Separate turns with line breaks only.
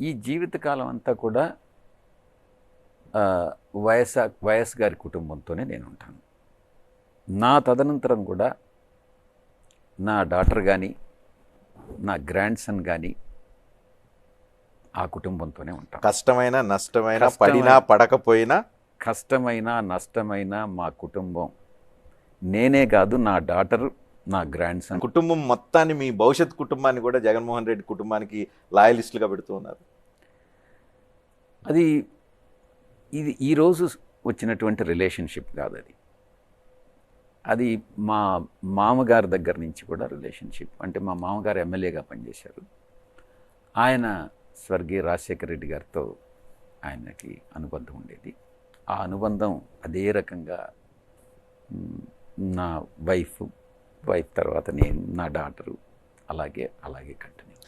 ఈ జీవితకాలం అంతా కూడా ఆ, వైఎస్ వైఎస్ గారి కుటుంబంతోనే నేను ఉంటాను. నా తదనంతరం కూడా నా డాటర్ కానీ నా గ్రాండ్ సన్ కానీ ఆ కుటుంబంతోనే ఉంటాను.
కష్టమైన నష్టమైన పడినా పడకపోయినా?
కష్టమైన నష్టమైన మా కుటుంబం నేనే కాదు నా డాటర్ నా గ్రాండ్ సన్
కుటుంబం మొత్తాన్ని మీ భవిష్యత్ కుటుంబాన్ని కూడా జగన్మోహన్ రెడ్డి కుటుంబానికి లాయలిస్టులుగా పెడుతూ ఉన్నారు.
అది ఇది ఈరోజు వచ్చినటువంటి రిలేషన్షిప్ కాదు అది. అది మా మామగారి దగ్గర నుంచి కూడా రిలేషన్షిప్ అంటే మా మామగారు ఎమ్మెల్యేగా పనిచేశారు. ఆయన స్వర్గీయ రాజశేఖర రెడ్డి గారితో ఆయనకి అనుబంధం ఉండేది. ఆ అనుబంధం అదే రకంగా నా వైఫ్ వైఫ్ తర్వాత నేను నా డాటరు అలాగే అలాగే కంటిన్యూ